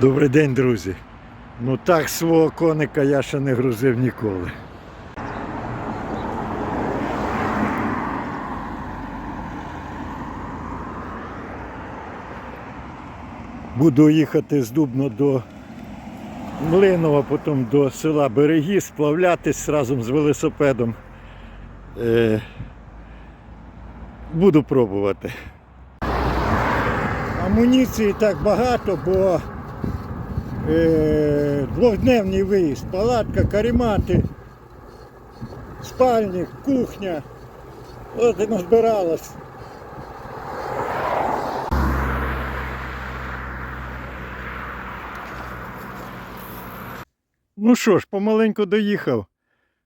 Добрий день, друзі. Ну так свого коника я ще не грузив ніколи. Буду їхати з Дубно до Млинова, потім до села Берегі, сплавлятись разом з велосипедом. Е, буду пробувати. Амуніції так багато, бо двохдневний виїзд, палатка, каремати, спальник, кухня. От і назбиралось. Ну що ж, помаленьку доїхав.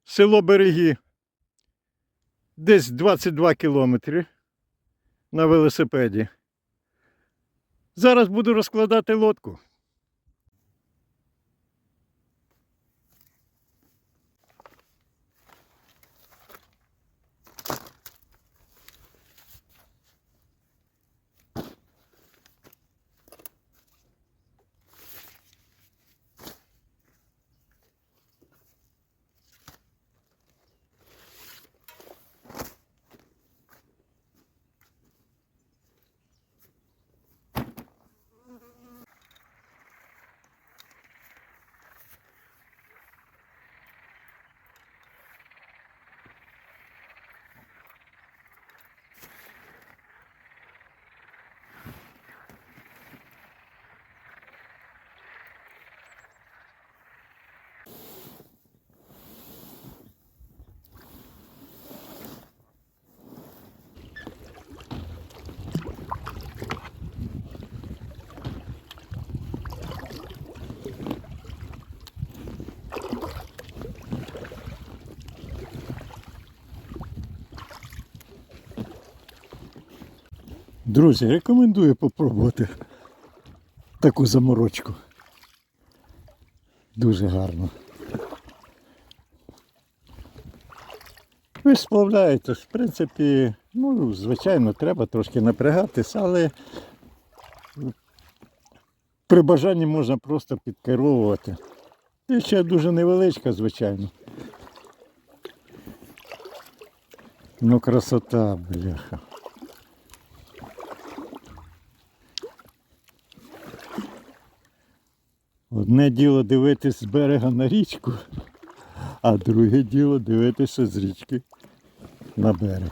Село Берегі. Десь 22 кілометри на велосипеді. Зараз буду розкладати лодку. Друзі, рекомендую попробувати таку заморочку. Дуже гарно. Ви сплавляєтесь, в принципі, ну, звичайно, треба трошки напрягатись, але при бажанні можна просто підкеровувати. Ще дуже невеличка, звичайно. Ну, красота, бляха. Одне діло дивитись з берега на річку, а друге діло дивитися з річки на берег.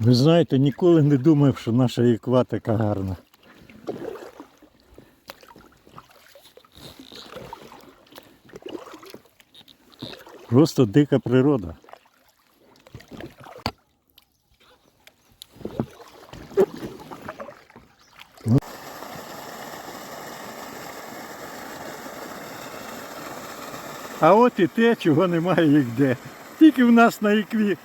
Ви знаєте, ніколи не думав, що наша іква така гарна. Просто дика природа. А от і те, чого немає ніде. Тільки в нас на ікві.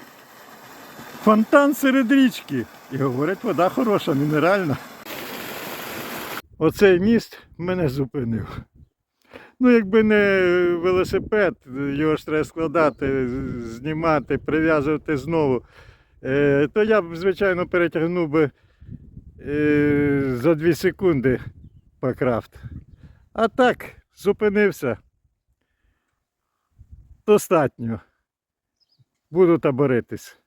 Фонтан серед річки. І говорять, вода хороша, мінеральна. Оцей міст мене зупинив. Ну, якби не велосипед, його ж треба складати, знімати, прив'язувати знову, е, то я б, звичайно, перетягнув би е, за 2 секунди по крафт. А так, зупинився. Достатньо. Буду таборитись.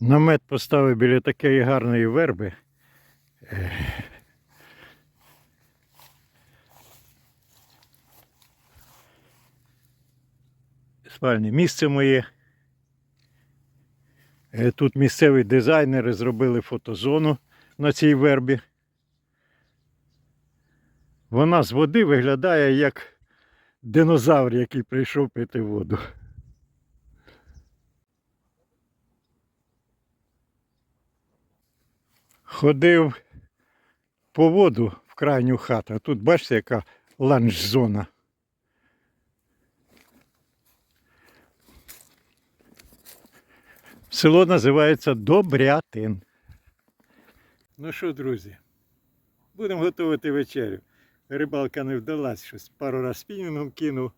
Намет поставив біля такої гарної верби. Спальне місце моє. Е, Тут місцеві дизайнери зробили фотозону на цій вербі. Вона з води виглядає як динозавр, який прийшов пити воду. Ходив по воду в крайню хату, а тут бачите, яка ланч-зона. Село називається Добрятин. Ну що, друзі, будемо готувати вечерю. Рибалка не вдалась, щось пару раз спінінгом кинув.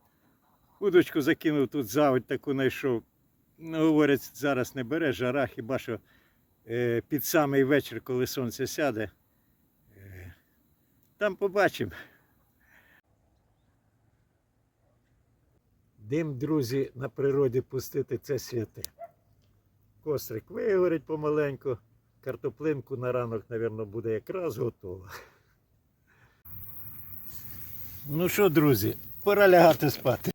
Удочку закинув тут заводь таку знайшов. Ну, говорять, зараз не бере, жара, хіба що е, під самий вечір, коли сонце сяде. Е, Там побачимо. Дим, друзі, на природі пустити це святе. Кострик вигорить помаленьку. Картоплинку на ранок, мабуть, буде якраз готова. Ну що, друзі, пора лягати спати.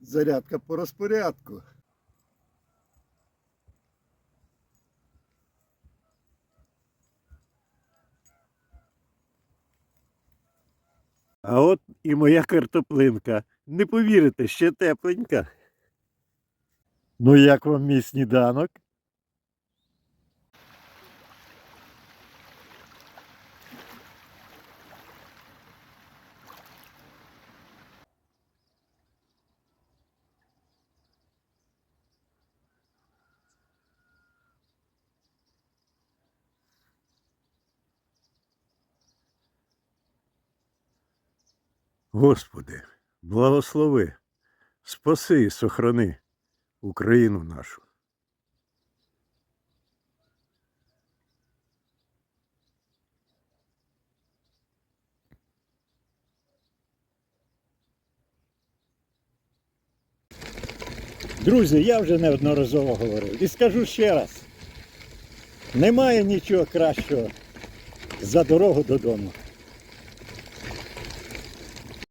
Зарядка по розпорядку. А от і моя картоплинка. Не повірите, ще тепленька. Ну, як вам мій сніданок? Господи, благослови, спаси і сохрани Україну нашу. Друзі, я вже неодноразово говорив і скажу ще раз: немає нічого кращого за дорогу додому.